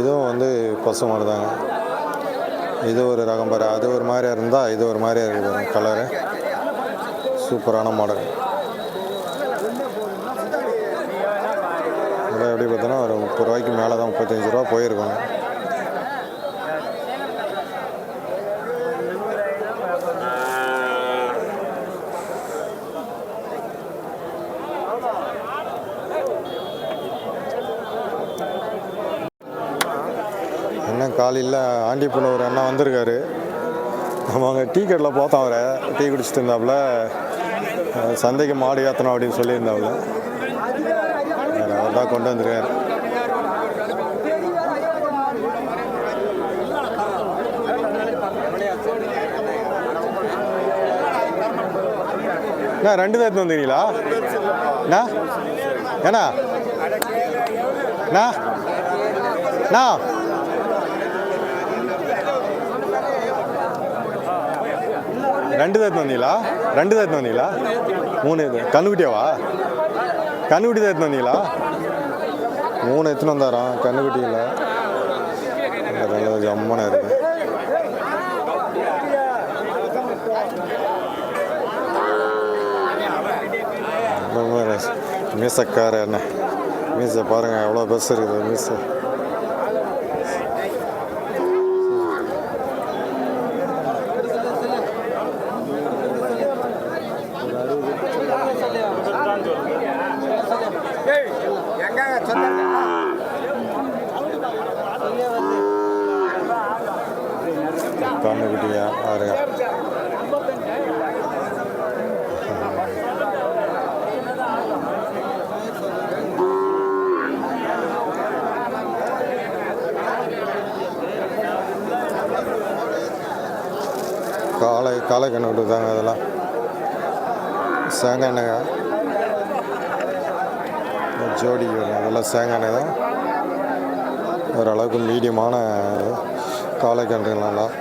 இதுவும் வந்து பசு மாடு தாங்க இது ஒரு ரகம் பாரு. அது ஒரு மாதிரியா இருந்தால் இது ஒரு மாதிரியா இருக்குது பாருங்க கலரு சூப்பரான மாடல். இதெல்லாம் எப்படி பார்த்தோன்னா ஒரு முப்பது ரூபாய்க்கு மேலே தான் முப்பத்தஞ்சு ரூபா போயிருக்கோங்க அண்ணன் காலையில் ஆண்டிப்பண்ண ஒரு அண்ணா வந்திருக்காரு. நம்ம அங்கே டீ கடையில் பார்த்தோம் அவரை. டீ குடிச்சிட்டு இருந்தாப்புல சந்தைக்கு மாடு ஏற்றணும் அப்படின்னு சொல்லியிருந்தாப்புல. அவர் தான் கொண்டு வந்திருக்காரு. அண்ணா ரெண்டு தான் எடுத்து வந்துக்கிறீங்களா அண்ணா ஏண்ணா அண்ணா அண்ணா. ரெண்டு தான் வந்தீங்களா? ரெண்டு தான் வந்தீங்களா? மூணு இது. கண்ணுக்குட்டியாவா கண்ணுக்குட்டி தான் வந்தீங்களா? மூணு எடுத்துன்னு வந்தாராம் கண்ணுக்குட்டி இல்லை. அதெல்லாம் ஜம்மனை இருக்கு. ரொம்ப மீசக்கார என்ன மீசை பாருங்க எவ்வளோ பஸ் இருக்குது மீசை. கண்ணுக்குட்டியா பாருங்க காலை காலை கண்ணு தாங்க அதெல்லாம். தேங்காய் எண்ணெய் ஜோடி அதெல்லாம் தேங்காய் எண்ணெய் தான். ஓரளவுக்கு மீடியமான காலை கன்றுங்களாம்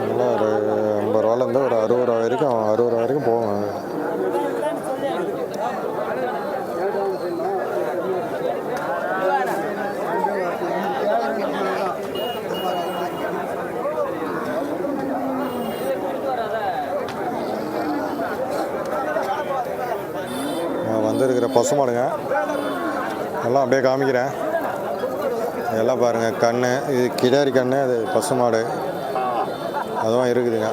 நல்லா ஒரு ஐம்பது ரூபாலேருந்து ஒரு அறுபது ரூபா வரைக்கும் அறுபது ரூபா வரைக்கும் போவாங்க நான் வந்திருக்கிற பசுமாடுங்க. எல்லாம் அப்படியே காமிக்கிறேன். எல்லாம் பாருங்கள் கண் இது கிடாரி கண் அது பசுமாடு. அதுவும் இருக்குதுங்க.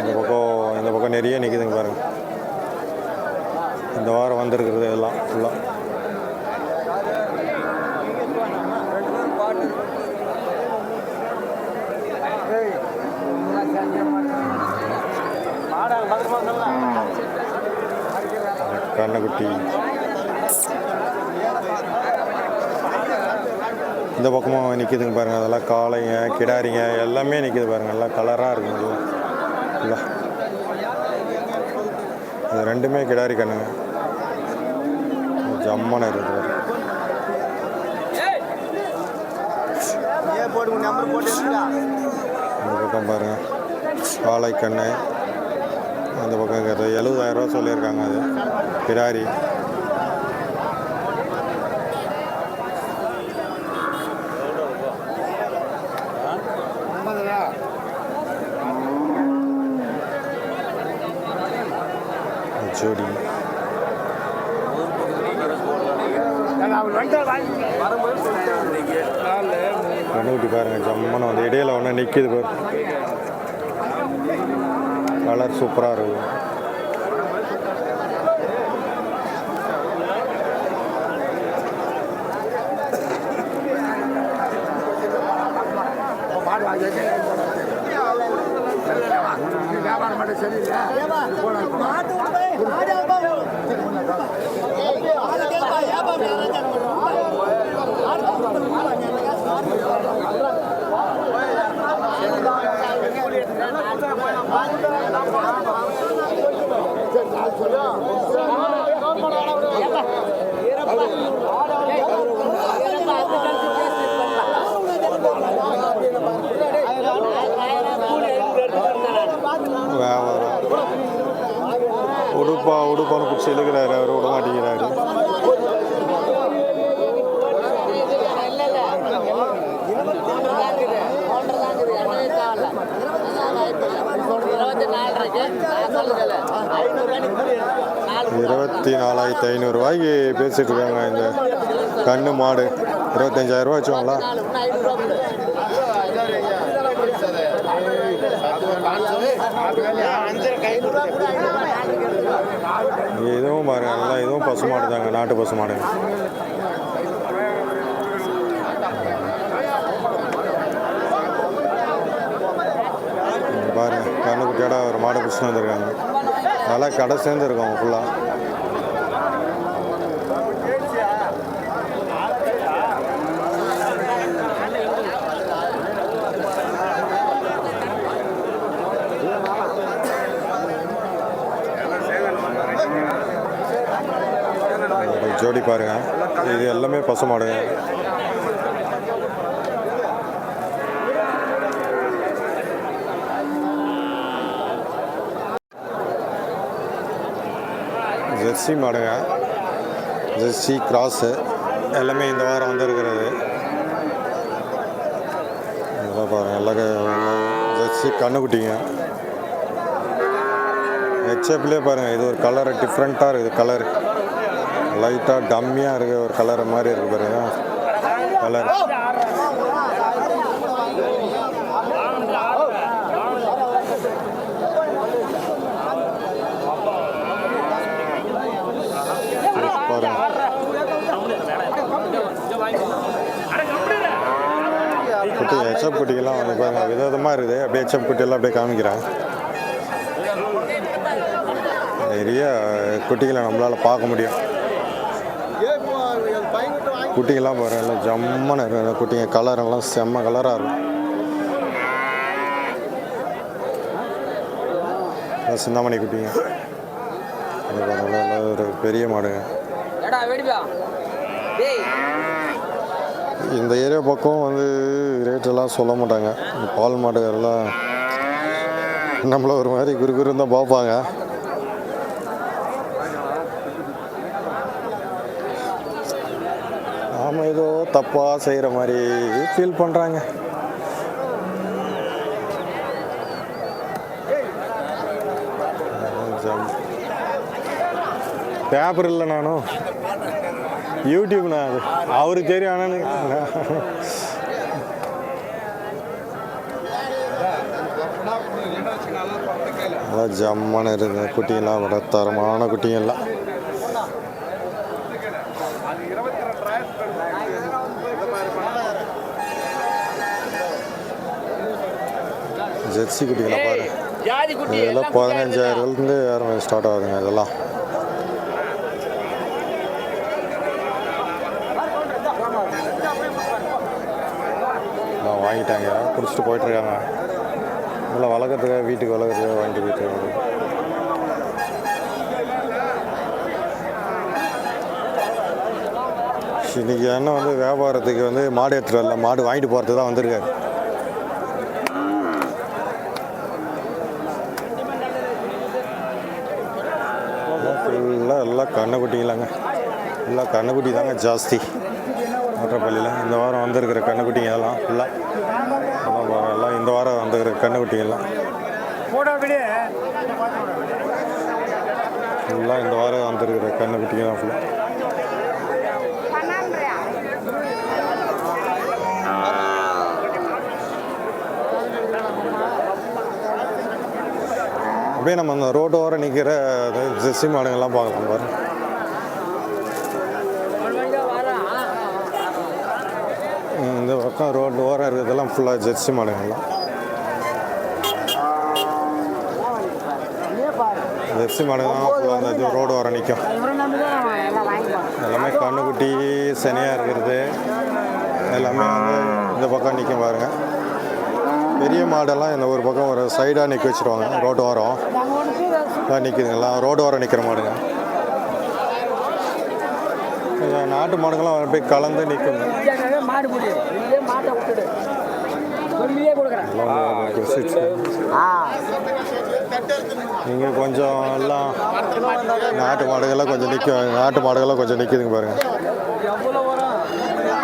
இந்த பக்கம் இந்த பக்கம் நிறைய நிற்குதுங்க பாருங்க. இந்த வாரம் வந்திருக்கிறது எல்லாம் ஃபுல்லாக கண்ணுக்குட்டி. இந்த பக்கமும் நிற்கிதுங்க பாருங்கள் அதெல்லாம் காளைங்க கிடாரிங்க எல்லாமே நிற்கிது பாருங்கள் எல்லாம் கலராக இருக்குங்க எல்லாம் இல்லை இது ரெண்டுமே கிடாரி கண்ணுங்க. ஜம்மனை இருக்குது இந்த பக்கம் பாருங்கள் காளை கண்ணு அந்த பக்கம் இருக்கிறது எழுபதாயிரம் ரூபா சொல்லியிருக்காங்க அது. கிடாரி. பாருங்க ஜம்மன் வந்து இடையில ஒன்று நிற்கிது பாரு. கலர் சூப்பராக இருக்கு. வியாபாரம் மட்டும் சரியில்லை பிடிச்சி இழுக்கிறாரு அவர் விட மாட்டேங்கிறாரு. இருபத்தி நாலாயிரத்தி ஐநூறுரூவாய்க்கு பேசிட்டு இருக்காங்க இந்த கண்ணு மாடு. இருபத்தஞ்சாயிரம் ரூபா இதுவும் பாருங்க நல்லா இதுவும் பசு மாடு தாங்க நாட்டு பசு மாடுங்க இங்க பாருங்க கண்ணுக்குட்டியோட ஒரு மாடை பிடிச்சிட்டு வந்திருக்காங்க. நல்லா கடை சேர்ந்துருக்கோம் ஃபுல்லாக ஜோடி பாருங்க. இது எல்லாமே பசு மாடுங்க ஜெர்சி மாடுங்க. Jersey cross. எல்லாமே இந்த வாரம் வந்திருக்கிறது. இதெல்லாம் பாருங்க எல்லாம் ஜெர்சி கண்ணுக்குட்டிங்க. ஹெச்எப்லேயே பாருங்கள் இது ஒரு கலர் டிஃப்ரெண்ட்டாக இருக்குது கலர் லைட்டாக டம்மியாக இருக்குது ஒரு கலர் மாதிரி இருக்குது பாருங்க. கலர். பாருங்க. குட்டி ஹெச்எப் குட்டிக்கெல்லாம் வந்து பாருங்க விதவிதமாக இருக்குது. அப்படியே ஹெச்எப் குட்டியெல்லாம் அப்படியே காமிக்கிறேன். நிறைய குட்டிகளை நம்மளால் பார்க்க முடியும். குட்டிங்கெல்லாம் பாருங்க எல்லாம் ஜம்மன்னு இருக்கு இந்த குட்டிங்க கலர் எல்லாம் செம்ம கலராக இருக்கும். சிந்தாமணி குட்டிங்க. ஒரு பெரிய மாடுங்க. இந்த ஏரியா பக்கம் வந்து ரேட்டெல்லாம் சொல்ல மாட்டாங்க. பால் மாடு எல்லாம் நம்மள ஒரு மாதிரி குறு குருன்னு தான் பார்ப்பாங்க. தப்பாக செய்கிற மாதிரி ஃபீல் பண்ணுறாங்க பேப்பர் இல்லை நானும் யூடியூப்ண்ணா அது. அவருக்கு தெரியும் ஆனால் அதான் ஜம்மான இருக்குது குட்டிங்கெல்லாம் தரமான குட்டிங்கெல்லாம். ஜெர்சி குட்டிங்களை பாரு. இதெல்லாம் பதினஞ்சாயிரத்துலேருந்து ஆரம்பி ஸ்டார்ட் ஆகுதுங்க இதெல்லாம். எல்லாம் வாங்கிட்டாங்க. பிடிச்சிட்டு போயிட்டுருக்காங்க. இதெல்லாம் வளர்க்குறதுக்காக வீட்டுக்கு வளர்க்குறதுக்காக வாங்கிட்டு போயிட்டு இன்னைக்கு அண்ணன் வந்து வியாபாரத்துக்கு வந்து மாடு எடுத்துகிட்டு வரல. மாடு வாங்கிட்டு போகிறது தான் வந்திருக்காரு. ஃபுல்லாக எல்லாம் கண்ணுக்குட்டிங்களாங்க. எல்லாம் கண்ணுக்குட்டி தாங்க ஜாஸ்தி. மற்றப்பள்ளியில் இந்த வாரம் வந்திருக்கிற கண்ணுக்குட்டிங்க எல்லாம் ஃபுல்லாக அதான் வாரம் எல்லாம் இந்த வாரம் வந்துருக்கிற கண்ணுக்குட்டிங்கெல்லாம். ஃபுல்லாக இந்த வாரம் வந்திருக்கிற கண்ணுக்குட்டிங்கெல்லாம் ஃபுல்லாக அப்படியே நம்ம அந்த ரோட்டு ஓரம் நிற்கிற ஜெர்சி மாடுங்கள்லாம் பார்க்கலாம் பாரு. இந்த பக்கம் ரோடு ஓரம் இருக்கிறதெல்லாம் ஃபுல்லாக ஜெர்சி மாடுங்கள்லாம். ஜெர்சி மாடுங்கள்லாம் ஃபுல்லாக அந்த இது ரோடு ஓரம் நிற்கும் எல்லாமே கண்ணுக்குட்டி சனியாக இருக்கிறது. எல்லாமே வந்து இந்த பக்கம் நிற்கும் பாருங்கள் பெரிய மாடெல்லாம் இந்த ஒரு பக்கம் ஒரு சைடாக நிற்க வச்சுருவாங்க. ரோடு ஓரம். நிற்கிதுங்களா நிற்குதுங்களா ரோடு ஓரம் நிற்கிற மாடுங்க. நாட்டு மாடுங்கள்லாம் போய் கலந்து நிற்குங்க நீங்கள் கொஞ்சம் எல்லாம் நாட்டு மாடுகள்லாம் கொஞ்சம் நிற்க நாட்டு மாடுகள்லாம் கொஞ்சம் நிற்குதுங்க பாருங்கள்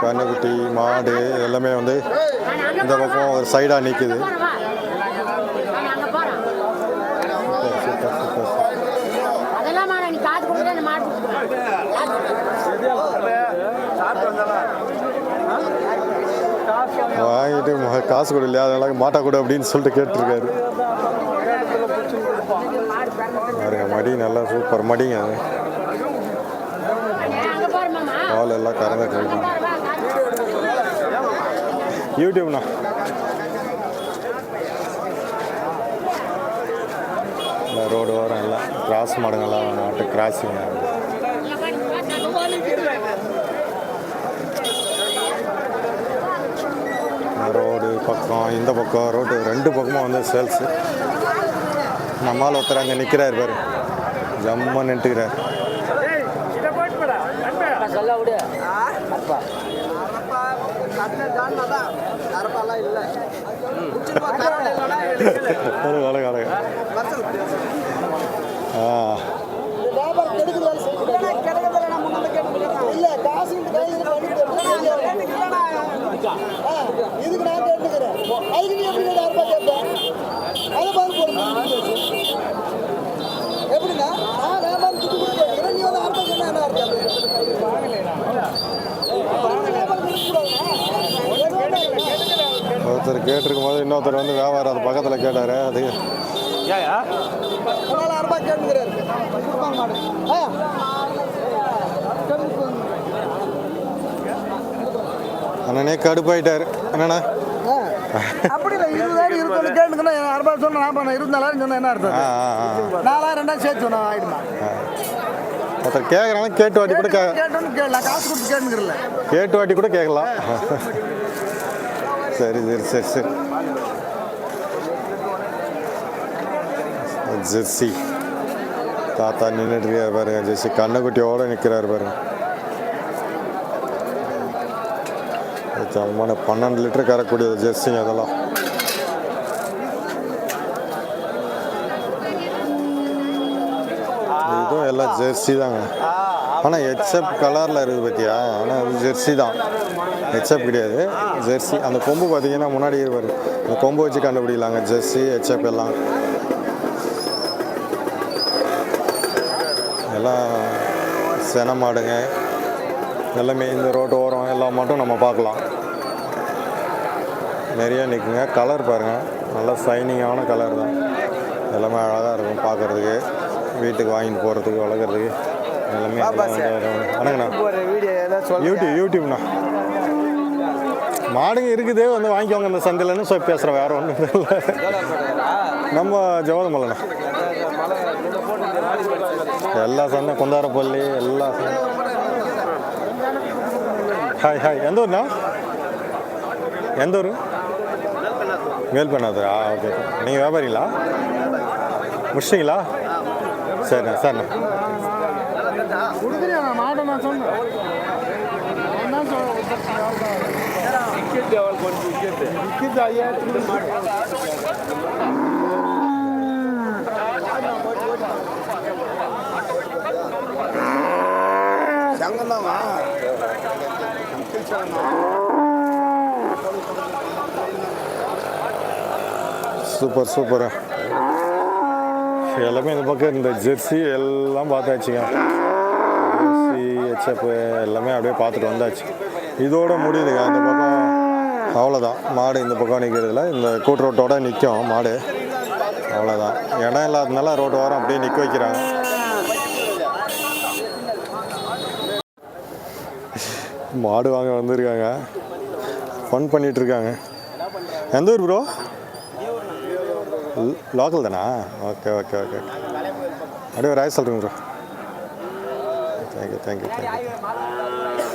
கண்ணுக்குட்டி மாடு எல்லாமே வந்து இந்த பக்கம் ஒரு சைடாக நிற்குது வாங்கிட்டு காசு கொடு இல்லையா? அதெல்லாம் மாட்டா கொடு அப்படின்னு சொல்லிட்டு கேட்டிருக்காரு. பாருங்க மடி நல்லா சூப்பர் மடிங்க. பால் எல்லாம் கறந்துட்டு இருக்கு யூடியூப்ண்ணா இல்லை ரோடு ஓரம் எல்லாம் கிராஸ் மாடுங்கெல்லாம் நாட்டு கிராஸிங்க ரோடு பக்கம் இந்த பக்கம் ரோடு ரெண்டு பக்கமும் வந்து சேல்ஸு நம்மால் ஒருத்தர் அங்கே நிற்கிறாரு பாரு. ஜம்ம நின்றுக்கிறார் வேலை வேலை ஆ. கேட்டிருக்கும் போது இன்னொருத்தர் வந்து வியாபாரம் அது பக்கத்தில் கேட்டார். அது அண்ணனே கடுப்பாயிட்டார். என்னண்ணா? அப்படி இல்லை இருபதாயிரம் இருக்கணும் கேட்டுக்கணும் அறுபா சொன்ன நான் பண்ண இருபத்தாயிரம் சொன்னா என்ன அர்த்தம்? நாலாயிரம் ரெண்டாயிரம் சேர்த்து சொன்னா ஆயிடுமா? ஒருத்தர் கேட்குறாங்க கேட்டு வாட்டி கூட கேட்டு வாட்டி கூட கேட்கலாம். சரி சரி சரி சரி. ஜெர்சி. தாத்தா நின்றுட்டு இருக்காரு பாருங்க ஜெர்சி. கண்ணக்குட்டியோட நிற்கிறாரு பாருங்க. ஜம்மான பன்னெண்டு லிட்டர் கரக்கூடிய ஜெர்சிங்க அதெல்லாம். இதுவும் எல்லாம் ஜெர்சி தாங்க. ஆனால் ஹெட்ஸ்அப் கலரில் இருக்குது பார்த்தியா ஆனால் அது ஜெர்சி தான். ஹெட்ஸ்அப் கிடையாது. ஜெர்சி அந்த கொம்பு பார்த்தீங்கன்னா முன்னாடி இருப்பாரு அந்த கொம்பு வச்சு கண்டுபிடிக்கலாங்க. ஜெர்சி ஹெச்எப் எல்லாம். எல்லாம் சென மாடுங்க எல்லாமே இந்த ரோட்டு ஓரம் எல்லாம் மட்டும் நம்ம பார்க்கலாம். நிறைய நிற்குங்க கலர் பாருங்கள் நல்லா ஷைனிங்கான கலர் தான். எல்லாமே அழகாக இருக்கும் பார்க்குறதுக்கு. வீட்டுக்கு வாங்கிட்டு போகிறதுக்கு வளர்க்குறதுக்கு. எல்லாமே வணக்கண்ணா. யூடியூப் யூடியூப்ண்ணா மாடுங்க இருக்குது வந்து வாங்கிக்கோங்க இந்த சந்தையிலன்னு சொல்லி பேசுகிறேன் வேறு ஒன்றும் இல்லை. நம்ம ஜவஹர்மலைண்ணா எல்லா சந்தை குந்தாரப்பள்ளி எல்லா சந்தை. Hi hi. எந்த ஊர்ண்ணா? எந்த ஊர்? மேல்பண்ணாது ஆ ஓகே. நீங்கள் வியாபாரிங்களா? முடிச்சிங்களா சரிண்ணா சரிண்ணா. ஐயாயிரத்துக்கு சூப்பர் சூப்பரா. எல்லாமே இந்த பக்கம் இந்த ஜெர்சி எல்லாம் பார்த்தாச்சுங்க. ஜெர்சி ஹெச்எப் எல்லாமே அப்படியே பார்த்துட்டு வந்தாச்சு. இதோட முடியுதுங்க. அந்த பக்கம் அவ்வளோதான் மாடு இந்த பக்கம் நிற்கிறதுல இந்த கூட்டுரோட்டோட நிற்கும் மாடு. அவ்வளோதான் இடம் இல்லாததுனால ரோட்டு வாரம் அப்படியே நிற்க வைக்கிறாங்க. மாடு வாங்க வந்திருக்காங்க. ஃபன் பண்ணிட்டு இருக்காங்க. எந்த ஊர் ப்ரோ லோக்கல் தானா? ஓகே ஓகே ஓகே அப்படியே ஒரு ஆய் சொல்கிறேங்க ப்ரோ தேங்க்யூ தேங்க்யூ தேங்க்யூ